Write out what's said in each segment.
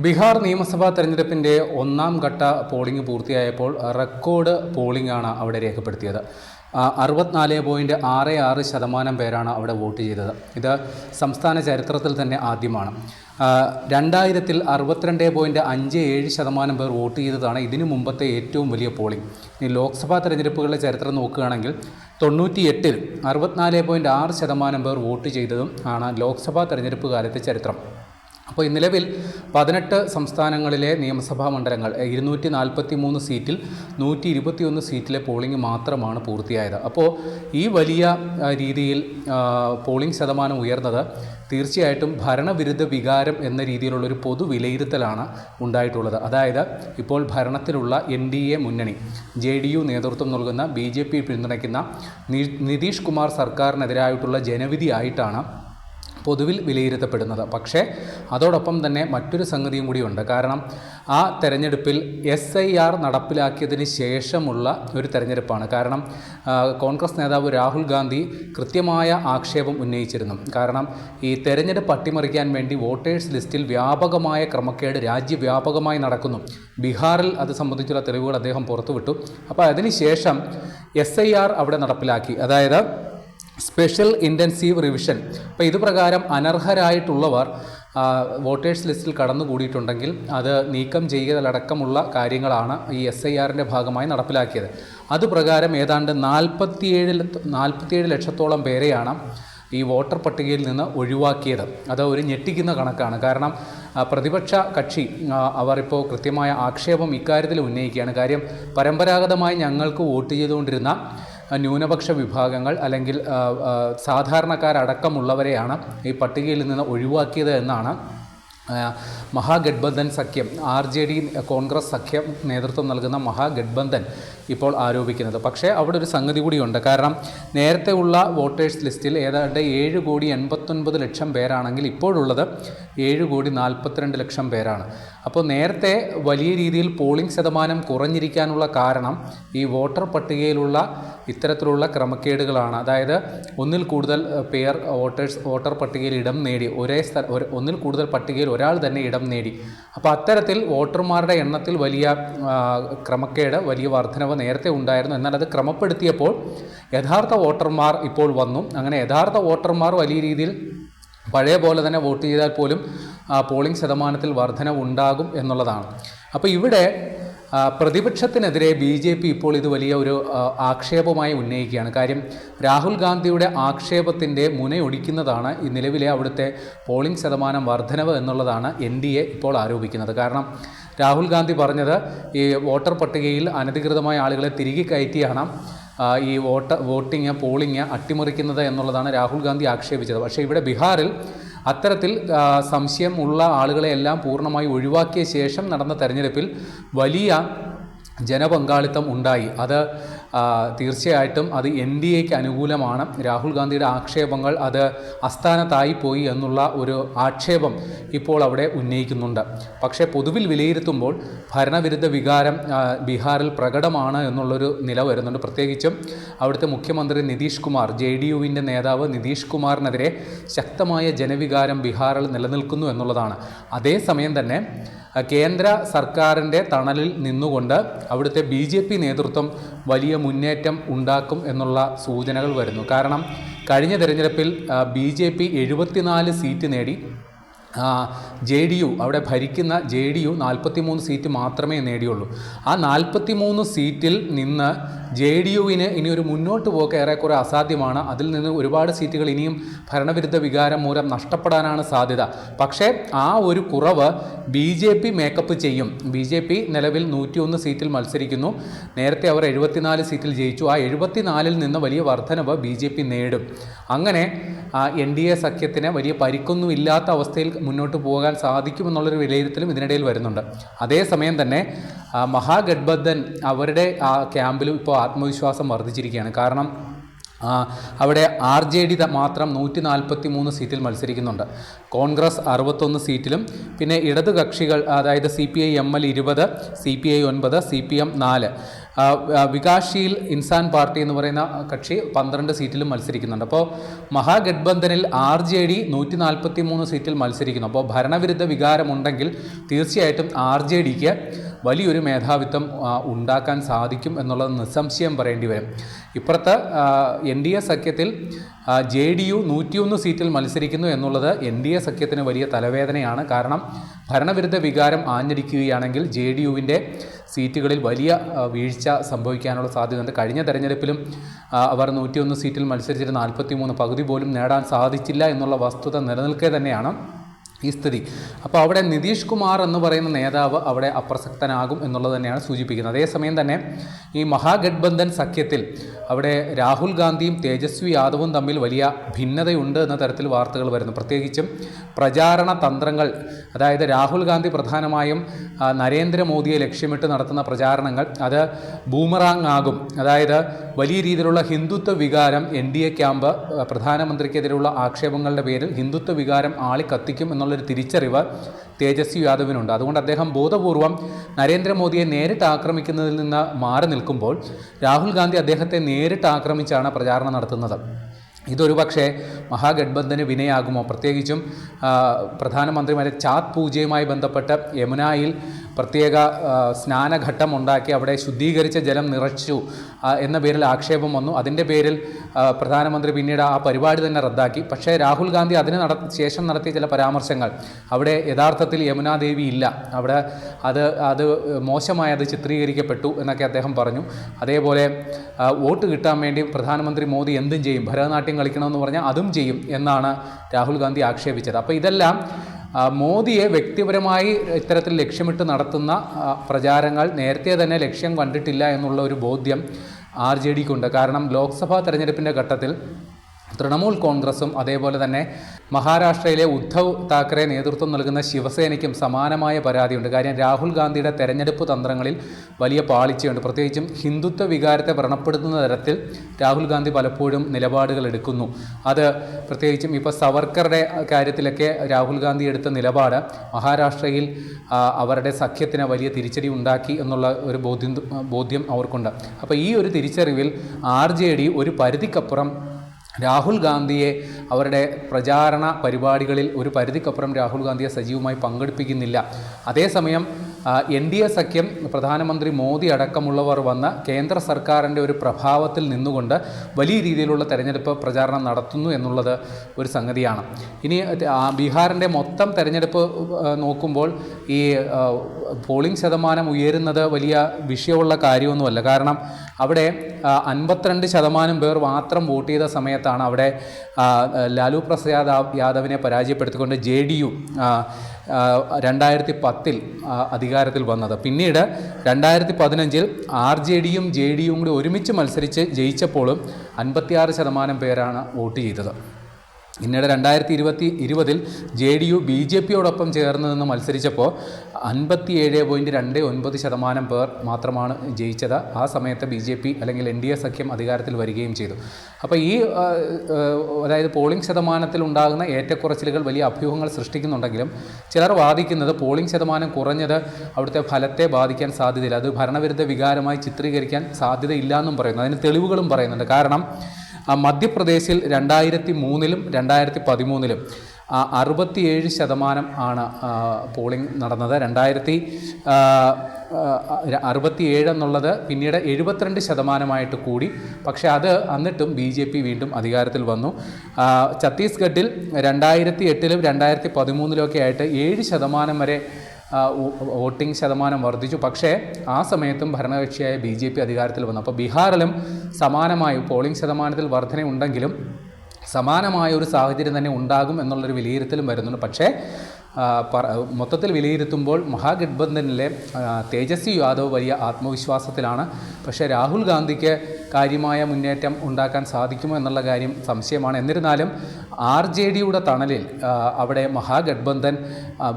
ബീഹാർ നിയമസഭാ തെരഞ്ഞെടുപ്പിന്റെ ഒന്നാം ഘട്ട പോളിംഗ് പൂർത്തിയായപ്പോൾ റെക്കോർഡ് പോളിംഗ് ആണ് അവിടെ രേഖപ്പെടുത്തിയത്. അറുപത്തിനാല് പോയിന്റ് ആറ് ആറ് ശതമാനം പേരാണ് അവിടെ വോട്ട് ചെയ്തത്. ഇത് സംസ്ഥാന ചരിത്രത്തിൽ തന്നെ ആദ്യമാണ്. രണ്ടായിരത്തിൽ അറുപത്തിരണ്ട് പോയിന്റ് അഞ്ച് ഏഴ് ശതമാനം പേർ വോട്ട് ചെയ്തതാണ് ഇതിനു മുമ്പത്തെ ഏറ്റവും വലിയ പോളിംഗ്. ഇനി ലോക്സഭാ തെരഞ്ഞെടുപ്പുകളുടെ ചരിത്രം നോക്കുകയാണെങ്കിൽ തൊണ്ണൂറ്റി എട്ടിൽ അറുപത്തിനാല് പോയിന്റ് ആറ് ശതമാനം പേർ വോട്ട് ചെയ്തതും ആണ് ലോക്സഭാ തെരഞ്ഞെടുപ്പ് കാലത്തെ ചരിത്രം. അപ്പോൾ നിലവിൽ പതിനെട്ട് സംസ്ഥാനങ്ങളിലെ നിയമസഭാ മണ്ഡലങ്ങൾ ഇരുന്നൂറ്റി നാൽപ്പത്തി മൂന്ന് സീറ്റിൽ നൂറ്റി ഇരുപത്തിയൊന്ന് സീറ്റിലെ പോളിംഗ് മാത്രമാണ് പൂർത്തിയായത്. അപ്പോൾ ഈ വലിയ രീതിയിൽ പോളിംഗ് ശതമാനം ഉയർന്നത് തീർച്ചയായിട്ടും ഭരണവിരുദ്ധ വികാരം എന്ന രീതിയിലുള്ളൊരു പൊതു വിലയിരുത്തലാണ് ഉണ്ടായിട്ടുള്ളത്. അതായത് ഇപ്പോൾ ഭരണത്തിലുള്ള എൻ ഡി എ മുന്നണി ജെ ഡി യു നേതൃത്വം നൽകുന്ന ബി ജെ പി പിന്തുണയ്ക്കുന്ന നിതീഷ് കുമാർ സർക്കാരിനെതിരായിട്ടുള്ള ജനവിധി ആയിട്ടാണ് പൊതുവിൽ വിലയിരുത്തപ്പെടുന്നത്. പക്ഷേ അതോടൊപ്പം തന്നെ മറ്റൊരു സംഗതിയും കൂടിയുണ്ട്. കാരണം ആ തെരഞ്ഞെടുപ്പിൽ എസ് ഐ ആർ നടപ്പിലാക്കിയതിന് ശേഷമുള്ള ഒരു തെരഞ്ഞെടുപ്പാണ്. കാരണം കോൺഗ്രസ് നേതാവ് രാഹുൽ ഗാന്ധി കൃത്യമായ ആക്ഷേപം ഉന്നയിച്ചിരുന്നു. കാരണം ഈ തെരഞ്ഞെടുപ്പ് അട്ടിമറിക്കാൻ വേണ്ടി വോട്ടേഴ്സ് ലിസ്റ്റിൽ വ്യാപകമായ ക്രമക്കേട് രാജ്യവ്യാപകമായി നടക്കുന്നു. ബീഹാറിൽ അത് സംബന്ധിച്ചുള്ള തെളിവുകൾ അദ്ദേഹം പുറത്തുവിട്ടു. അപ്പോൾ അതിനുശേഷം എസ് ഐ ആർ അവിടെ നടപ്പിലാക്കി. അതായത് സ്പെഷ്യൽ ഇന്റൻസീവ് റിവിഷൻ. അപ്പോൾ ഇത് പ്രകാരം അനർഹരായിട്ടുള്ളവർ വോട്ടേഴ്സ് ലിസ്റ്റിൽ കടന്നുകൂടിയിട്ടുണ്ടെങ്കിൽ അത് നീക്കം ചെയ്യലടക്കമുള്ള കാര്യങ്ങളാണ് ഈ എസ് ഐ ആറിന്റെ ഭാഗമായി നടപ്പിലാക്കിയത്. അതുപ്രകാരം ഏതാണ്ട് നാൽപ്പത്തിയേഴ് നാൽപ്പത്തിയേഴ് ലക്ഷത്തോളം പേരെയാണ് ഈ വോട്ടർ പട്ടികയിൽ നിന്ന് ഒഴിവാക്കിയത്. അത് ഒരു ഞെട്ടിക്കുന്ന കണക്കാണ്. കാരണം പ്രതിപക്ഷ കക്ഷി അവർ ഇപ്പോൾ കൃത്യമായ ആക്ഷേപം ഇക്കാര്യത്തിൽ ഉന്നയിക്കുകയാണ്. കാര്യം പരമ്പരാഗതമായി ഞങ്ങൾക്ക് വോട്ട് ചെയ്തുകൊണ്ടിരുന്ന ന്യൂനപക്ഷ വിഭാഗങ്ങൾ അല്ലെങ്കിൽ സാധാരണക്കാരടക്കമുള്ളവരെയാണ് ഈ പട്ടികയിൽ നിന്ന് ഒഴിവാക്കിയത് എന്നാണ് മഹാഗഡ്ബന്ധൻ സഖ്യം ആർ ജെ ഡി കോൺഗ്രസ് സഖ്യം നേതൃത്വം നൽകുന്ന മഹാഗഡ്ബന്ധൻ ഇപ്പോൾ ആരോപിക്കുന്നത്. പക്ഷേ അവിടെ ഒരു സംഗതി കൂടിയുണ്ട്. കാരണം നേരത്തെ ഉള്ള വോട്ടേഴ്സ് ലിസ്റ്റിൽ ഏതാണ്ട് ഏഴ് കോടി എൺപത്തൊൻപത് ലക്ഷം പേരാണെങ്കിൽ ഇപ്പോഴുള്ളത് ഏഴ് കോടി നാൽപ്പത്തിരണ്ട് ലക്ഷം പേരാണ്. അപ്പോൾ നേരത്തെ വലിയ രീതിയിൽ പോളിംഗ് ശതമാനം കുറഞ്ഞിരിക്കാനുള്ള കാരണം ഈ വോട്ടർ പട്ടികയിലുള്ള ഇത്തരത്തിലുള്ള ക്രമക്കേടുകളാണ്. അതായത് ഒന്നിൽ കൂടുതൽ പേർ വോട്ടേഴ്സ് വോട്ടർ പട്ടികയിൽ ഇടം നേടി ഒരേ സ്ഥല ഒന്നിൽ കൂടുതൽ പട്ടികയിൽ ഒരാൾ തന്നെ ഇടം നേടി. അപ്പോൾ അത്തരത്തിൽ വോട്ടർമാരുടെ എണ്ണത്തിൽ വലിയ ക്രമക്കേട് വലിയ വർധനവ് നേരത്തെ ഉണ്ടായിരുന്നു. എന്നാൽ അത് ക്രമപ്പെടുത്തിയപ്പോൾ യഥാർത്ഥ വോട്ടർമാർ ഇപ്പോൾ വന്നു. അങ്ങനെ യഥാർത്ഥ വോട്ടർമാർ വലിയ രീതിയിൽ പഴയ പോലെ തന്നെ വോട്ട് ചെയ്താൽ പോലും പോളിംഗ് ശതമാനത്തിൽ വർധനവ് ഉണ്ടാകും എന്നുള്ളതാണ്. അപ്പോൾ ഇവിടെ പ്രതിപക്ഷത്തിനെതിരെ ബി ജെ പി ഇപ്പോൾ ഇത് വലിയ ഒരു ആക്ഷേപമായി ഉന്നയിക്കുകയാണ്. കാര്യം രാഹുൽ ഗാന്ധിയുടെ ആക്ഷേപത്തിന്റെ മുനയൊടിക്കുന്നതാണ് ഈ നിലവിലെ അവിടുത്തെ പോളിംഗ് ശതമാനം വർധനവ് എന്നുള്ളതാണ് എൻ ഡി എ ഇപ്പോൾ ആരോപിക്കുന്നത്. കാരണം രാഹുൽ ഗാന്ധി പറഞ്ഞത് ഈ വോട്ടർ പട്ടികയിൽ അനധികൃതമായ ആളുകളെ തിരികെ കയറ്റിയാണ്. ഈ വോട്ട് വോട്ടിങ് പോളിങ് അട്ടിമറിക്കുന്നത് എന്നുള്ളതാണ് രാഹുൽ ഗാന്ധി ആക്ഷേപിച്ചത്. പക്ഷേ ഇവിടെ ബീഹാറിൽ അത്തരത്തിൽ സംശയം ഉള്ള ആളുകളെയെല്ലാം പൂർണമായി ഒഴിവാക്കിയ ശേഷം നടന്ന തെരഞ്ഞെടുപ്പിൽ വലിയ ജനപങ്കാളിത്തം ഉണ്ടായി. അത് തീർച്ചയായിട്ടും അത് എൻ ഡി എക്ക് അനുകൂലമാണ്. രാഹുൽ ഗാന്ധിയുടെ ആക്ഷേപങ്ങൾ അത് അസ്ഥാനത്തായി പോയി എന്നുള്ള ഒരു ആക്ഷേപം ഇപ്പോൾ അവിടെ ഉന്നയിക്കുന്നുണ്ട്. പക്ഷേ പൊതുവിൽ വിലയിരുത്തുമ്പോൾ ഭരണവിരുദ്ധ വികാരം ബീഹാറിൽ പ്രകടമാണ് എന്നുള്ളൊരു നില വരുന്നുണ്ട്. പ്രത്യേകിച്ചും അവിടുത്തെ മുഖ്യമന്ത്രി നിതീഷ് കുമാർ ജെ ഡി യുവിന്റെ നേതാവ് നിതീഷ് കുമാറിനെതിരെ ശക്തമായ ജനവികാരം ബീഹാറിൽ നിലനിൽക്കുന്നു എന്നുള്ളതാണ്. അതേസമയം തന്നെ കേന്ദ്ര സർക്കാരിന്റെ തണലിൽ നിന്നുകൊണ്ട് അവിടുത്തെ ബി ജെ പി നേതൃത്വം വലിയ മുന്നേറ്റം ഉണ്ടാക്കും എന്നുള്ള സൂചനകൾ വരുന്നു. കാരണം കഴിഞ്ഞ തെരഞ്ഞെടുപ്പിൽ ബി ജെ പി എഴുപത്തിനാല് സീറ്റ് നേടി. ജെ ഡി യു അവിടെ ഭരിക്കുന്ന ജെ ഡി യു നാൽപ്പത്തിമൂന്ന് സീറ്റ് മാത്രമേ നേടിയുള്ളൂ. ആ നാൽപ്പത്തിമൂന്ന് സീറ്റിൽ നിന്ന് ജെ ഡി യുവിന് ഇനി ഒരു മുന്നോട്ട് പോക്ക് ഏറെക്കുറെ അസാധ്യമാണ്. അതിൽ നിന്ന് ഒരുപാട് സീറ്റുകൾ ഇനിയും ഭരണവിരുദ്ധ വികാരം മൂലം നഷ്ടപ്പെടാനാണ് സാധ്യത. പക്ഷേ ആ ഒരു കുറവ് B J P make up ചെയ്യും. ബി ജെ പി നിലവിൽ നൂറ്റിയൊന്ന് സീറ്റിൽ മത്സരിക്കുന്നു. നേരത്തെ അവർ എഴുപത്തിനാല് സീറ്റിൽ ജയിച്ചു. ആ എഴുപത്തിനാലിൽ നിന്ന് വലിയ വർധനവ് ബി ജെ പി നേടും. അങ്ങനെ എൻ ഡി എ സഖ്യത്തിന് വലിയ പരിക്കൊന്നും ഇല്ലാത്ത അവസ്ഥയിൽ മുന്നോട്ട് പോകാൻ സാധിക്കുമെന്നുള്ളൊരു വിലയിരുത്തലും ഇതിനിടയിൽ വരുന്നുണ്ട്. അതേസമയം തന്നെ മഹാഗഡ്ബന്ധൻ അവരുടെ ക്യാമ്പിലും ഇപ്പോൾ ആത്മവിശ്വാസം വർദ്ധിച്ചിരിക്കുകയാണ്. കാരണം അവിടെ ആർ ജെ ഡി മാത്രം നൂറ്റി നാൽപ്പത്തി മൂന്ന് സീറ്റിൽ മത്സരിക്കുന്നുണ്ട്. കോൺഗ്രസ് അറുപത്തൊന്ന് സീറ്റിലും പിന്നെ ഇടത് കക്ഷികൾ അതായത് C P I M L ഇരുപത് സി പി ഐ ഒൻപത് സി പി എം നാല്. വികാസ്ശീൽ ഇൻസാൻ പാർട്ടി എന്ന് പറയുന്ന കക്ഷി പന്ത്രണ്ട് സീറ്റിലും മത്സരിക്കുന്നുണ്ട്. അപ്പോൾ മഹാഗഡ്ബന്ധനിൽ ആർ ജെ ഡി നൂറ്റി നാൽപ്പത്തി മൂന്ന് സീറ്റിൽ മത്സരിക്കുന്നു. അപ്പോൾ ഭരണവിരുദ്ധ വികാരമുണ്ടെങ്കിൽ തീർച്ചയായിട്ടും ആർ ജെ ഡിക്ക് വലിയൊരു മേധാവിത്വം ഉണ്ടാക്കാൻ സാധിക്കും എന്നുള്ളത് നിസ്സംശയം പറയേണ്ടി വരും. ഇപ്പുറത്ത് എൻ ഡി എ സഖ്യത്തിൽ ജെ ഡി യു നൂറ്റിയൊന്ന് സീറ്റിൽ മത്സരിക്കുന്നു എന്നുള്ളത് എൻ ഡി എ സഖ്യത്തിന് വലിയ തലവേദനയാണ്. കാരണം ഭരണവിരുദ്ധ വികാരം ആഞ്ഞടിക്കുകയാണെങ്കിൽ ജെ ഡി യുവിന്റെ സീറ്റുകളിൽ വലിയ വീഴ്ച സംഭവിക്കാനുള്ള സാധ്യതയുണ്ട്. കഴിഞ്ഞ തെരഞ്ഞെടുപ്പിലും അവർ നൂറ്റിയൊന്ന് സീറ്റിൽ മത്സരിച്ചിട്ട് നാൽപ്പത്തി മൂന്ന് പകുതി പോലും നേടാൻ സാധിച്ചില്ല എന്നുള്ള വസ്തുത നിലനിൽക്കെ തന്നെയാണ്. ഈ സ്ഥിതി. അപ്പോൾ അവിടെ നിതീഷ് കുമാർ എന്ന് പറയുന്ന നേതാവ് അവിടെ അപ്രസക്തനാകും എന്നുള്ളത് തന്നെയാണ് സൂചിപ്പിക്കുന്നത്. അതേസമയം തന്നെ ഈ മഹാഗഡ്ബന്ധൻ സഖ്യത്തിൽ അവിടെ രാഹുൽ ഗാന്ധിയും തേജസ്വി യാദവും തമ്മിൽ വലിയ ഭിന്നതയുണ്ട് എന്ന തരത്തിൽ വാർത്തകൾ വരുന്നു. പ്രത്യേകിച്ചും പ്രചാരണ തന്ത്രങ്ങൾ അതായത് രാഹുൽ ഗാന്ധി പ്രധാനമായും നരേന്ദ്രമോദിയെ ലക്ഷ്യമിട്ട് നടത്തുന്ന പ്രചാരണങ്ങൾ അത് ബൂമറാങ് ആകും. അതായത് വലിയ രീതിയിലുള്ള ഹിന്ദുത്വ വികാരം എൻ ഡി എ ക്യാമ്പ് പ്രധാനമന്ത്രിക്കെതിരെയുള്ള ആക്ഷേപങ്ങളുടെ പേരിൽ ഹിന്ദുത്വ വികാരം ആളി കത്തിക്കും എന്നുള്ളൊരു തിരിച്ചറിവ് തേജസ്വി യാദവിനുണ്ട്. അതുകൊണ്ട് അദ്ദേഹം ബോധപൂർവം നരേന്ദ്രമോദിയെ നേരിട്ട് ആക്രമിക്കുന്നതിൽ നിന്ന് മാറി നിൽക്കുമ്പോൾ രാഹുൽ ഗാന്ധി അദ്ദേഹത്തെ നേരിട്ട് ആക്രമിച്ചാണ് പ്രചാരണം നടത്തുന്നത്. ഇതൊരു പക്ഷേ മഹാഗഡ്ബന്ധന് വിനയാകുമോ? പ്രത്യേകിച്ചും പ്രധാനമന്ത്രിമാരെ ചാത് പൂജയുമായി ബന്ധപ്പെട്ട് യമുനായിൽ പ്രത്യേക സ്നാനഘട്ടം ഉണ്ടാക്കി അവിടെ ശുദ്ധീകരിച്ച ജലം നിറച്ചു എന്ന പേരിൽ ആക്ഷേപം വന്നു. അതിന്റെ പേരിൽ പ്രധാനമന്ത്രി പിന്നീട് ആ പരിപാടി തന്നെ റദ്ദാക്കി. പക്ഷേ രാഹുൽ ഗാന്ധി അതിന് നട ശേഷം നടത്തിയ ചില പരാമർശങ്ങൾ അവിടെ യഥാർത്ഥത്തിൽ യമുനാദേവി ഇല്ല. അവിടെ അത് അത് മോശമായി അത് ചിത്രീകരിക്കപ്പെട്ടു എന്നൊക്കെ അദ്ദേഹം പറഞ്ഞു. അതേപോലെ വോട്ട് കിട്ടാൻ വേണ്ടി പ്രധാനമന്ത്രി മോദി എന്തും ചെയ്യും? ഭരതനാട്യം കളിക്കണമെന്ന് പറഞ്ഞാൽ അതും ചെയ്യും എന്നാണ് രാഹുൽ ഗാന്ധി ആക്ഷേപിച്ചത്. അപ്പോൾ ഇതെല്ലാം മോദിയെ വ്യക്തിപരമായി ഇത്തരത്തിൽ ലക്ഷ്യമിട്ട് നടത്തുന്ന പ്രചാരങ്ങൾ നേരത്തെ തന്നെ ലക്ഷ്യം കണ്ടിട്ടില്ല എന്നുള്ള ഒരു ബോധ്യം ആർ ജെ ഡിക്കുണ്ട്. കാരണം ലോക്സഭാ തെരഞ്ഞെടുപ്പിന്റെ ഘട്ടത്തിൽ തൃണമൂൽ കോൺഗ്രസും അതേപോലെ തന്നെ മഹാരാഷ്ട്രയിലെ ഉദ്ധവ് താക്കറെ നേതൃത്വം നൽകുന്ന ശിവസേനയ്ക്കും സമാനമായ പരാതിയുണ്ട്. കാര്യം രാഹുൽ ഗാന്ധിയുടെ തെരഞ്ഞെടുപ്പ് തന്ത്രങ്ങളിൽ വലിയ പാളിച്ചയുണ്ട്. പ്രത്യേകിച്ചും ഹിന്ദുത്വ വികാരത്തെ വ്രണപ്പെടുത്തുന്ന തരത്തിൽ രാഹുൽ ഗാന്ധി പലപ്പോഴും നിലപാടുകൾ എടുക്കുന്നു. അത് പ്രത്യേകിച്ചും ഇപ്പോൾ സവർക്കറുടെ കാര്യത്തിലൊക്കെ രാഹുൽ ഗാന്ധി എടുത്ത നിലപാട് മഹാരാഷ്ട്രയിൽ അവരുടെ സഖ്യത്തിന് വലിയ തിരിച്ചടി ഉണ്ടാക്കി എന്നുള്ള ഒരു ബോധ്യം ബോധ്യം അവർക്കുണ്ട്. അപ്പോൾ ഈ ഒരു തിരിച്ചറിവിൽ ആർ ജെ ഡി ഒരു പരിധിക്കപ്പുറം രാഹുൽ ഗാന്ധിയെ അവരുടെ പ്രചാരണ പരിപാടികളിൽ ഒരു പരിധിക്കപ്പുറം രാഹുൽ ഗാന്ധിയെ സജീവമായി പങ്കെടുപ്പിക്കുന്നില്ല. അതേസമയം എൻ ഡി എ സഖ്യം പ്രധാനമന്ത്രി മോദി അടക്കമുള്ളവർ വന്ന കേന്ദ്ര സർക്കാരിന്റെ ഒരു പ്രഭാവത്തിൽ നിന്നുകൊണ്ട് വലിയ രീതിയിലുള്ള തെരഞ്ഞെടുപ്പ് പ്രചാരണം നടത്തുന്നു എന്നുള്ളത് ഒരു സംഗതിയാണ്. ഇനി ബീഹാറിന്റെ മൊത്തം തെരഞ്ഞെടുപ്പ് നോക്കുമ്പോൾ ഈ പോളിംഗ് ശതമാനം ഉയരുന്നത് വലിയ വിഷയമുള്ള കാര്യമൊന്നുമല്ല. കാരണം അവിടെ അൻപത്തിരണ്ട് ശതമാനം പേർ മാത്രം വോട്ട് ചെയ്ത സമയത്താണ് അവിടെ ലാലു പ്രസാദ് യാദവിനെ പരാജയപ്പെടുത്തിക്കൊണ്ട് ജെ ഡി യു രണ്ടായിരത്തി പത്തിൽ അധികാരത്തിൽ വന്നത്. പിന്നീട് രണ്ടായിരത്തി പതിനഞ്ചിൽ ആർ ജെ ഡിയും ജെ ഡിയും കൂടി ഒരുമിച്ച് മത്സരിച്ച് ജയിച്ചപ്പോഴും അൻപത്തിയാറ് ശതമാനം പേരാണ് വോട്ട് ചെയ്തത്. പിന്നീട് രണ്ടായിരത്തി ഇരുപത്തി ഇരുപതിൽ J D U B J പിയോടൊപ്പം ചേർന്ന് നിന്ന് മത്സരിച്ചപ്പോൾ അൻപത്തി ഏഴ് പോയിന്റ് രണ്ട് ഒൻപത് ശതമാനം പേർ മാത്രമാണ് ജയിച്ചത്. ആ സമയത്ത് ബി ജെ പി അല്ലെങ്കിൽ എൻ ഡി എ സഖ്യം അധികാരത്തിൽ വരികയും ചെയ്തു. അപ്പോൾ ഈ അതായത് പോളിംഗ് ശതമാനത്തിൽ ഉണ്ടാകുന്ന ഏറ്റക്കുറച്ചിലുകൾ വലിയ അഭ്യൂഹങ്ങൾ സൃഷ്ടിക്കുന്നുണ്ടെങ്കിലും ചിലർ വാദിക്കുന്നത് പോളിംഗ് ശതമാനം കുറഞ്ഞത് അവിടുത്തെ ഫലത്തെ ബാധിക്കാൻ സാധ്യതയില്ല. അത് ഭരണവിരുദ്ധ വികാരമായി ചിത്രീകരിക്കാൻ സാധ്യതയില്ല എന്നും പറയുന്നു. അതിന് തെളിവുകളും പറയുന്നുണ്ട്. കാരണം മധ്യപ്രദേശിൽ രണ്ടായിരത്തി മൂന്നിലും രണ്ടായിരത്തി പതിമൂന്നിലും അറുപത്തിയേഴ് ശതമാനം ആണ് പോളിംഗ് നടന്നത്. രണ്ടായിരത്തി അറുപത്തിയേഴ് എന്നുള്ളത് പിന്നീട് എഴുപത്തിരണ്ട് ശതമാനമായിട്ട് കൂടി. പക്ഷേ അത് എന്നിട്ടും ബി ജെ പി വീണ്ടും അധികാരത്തിൽ വന്നു. ഛത്തീസ്ഗഡിൽ രണ്ടായിരത്തി എട്ടിലും രണ്ടായിരത്തി പതിമൂന്നിലും ഒക്കെ ആയിട്ട് ഏഴ് ശതമാനം വരെ വോട്ടിംഗ് ശതമാനം വർദ്ധിച്ചു. പക്ഷേ ആ സമയത്തും ഭരണകക്ഷിയായ ബി ജെ പി അധികാരത്തിൽ വന്നു. അപ്പോൾ ബീഹാറിലും സമാനമായി പോളിംഗ് ശതമാനത്തിൽ വർധനയുണ്ടെങ്കിലും സമാനമായ ഒരു സാഹചര്യം തന്നെ ഉണ്ടാകും എന്നുള്ളൊരു വിലയിരുത്തലും വരുന്നുണ്ട്. പക്ഷേ മൊത്തത്തിൽ വിലയിരുത്തുമ്പോൾ മഹാഗഡ്ബന്ധനിലെ തേജസ്വി യാദവ് വലിയ ആത്മവിശ്വാസത്തിലാണ്. പക്ഷേ രാഹുൽ ഗാന്ധിക്ക് കാര്യമായ മുന്നേറ്റം ഉണ്ടാക്കാൻ സാധിക്കുമോ എന്നുള്ള കാര്യം സംശയമാണ്. എന്നിരുന്നാലും ആർ ജെ ഡിയുടെ തണലിൽ അവിടെ മഹാഗഡ്ബന്ധൻ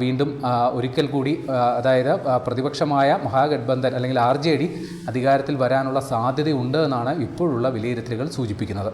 വീണ്ടും ഒരിക്കൽ കൂടി അതായത് പ്രതിപക്ഷമായ മഹാഗഡ്ബന്ധൻ അല്ലെങ്കിൽ ആർ ജെ ഡി അധികാരത്തിൽ വരാനുള്ള സാധ്യതയുണ്ട് എന്നാണ് ഇപ്പോഴുള്ള വിലയിരുത്തലുകൾ സൂചിപ്പിക്കുന്നത്.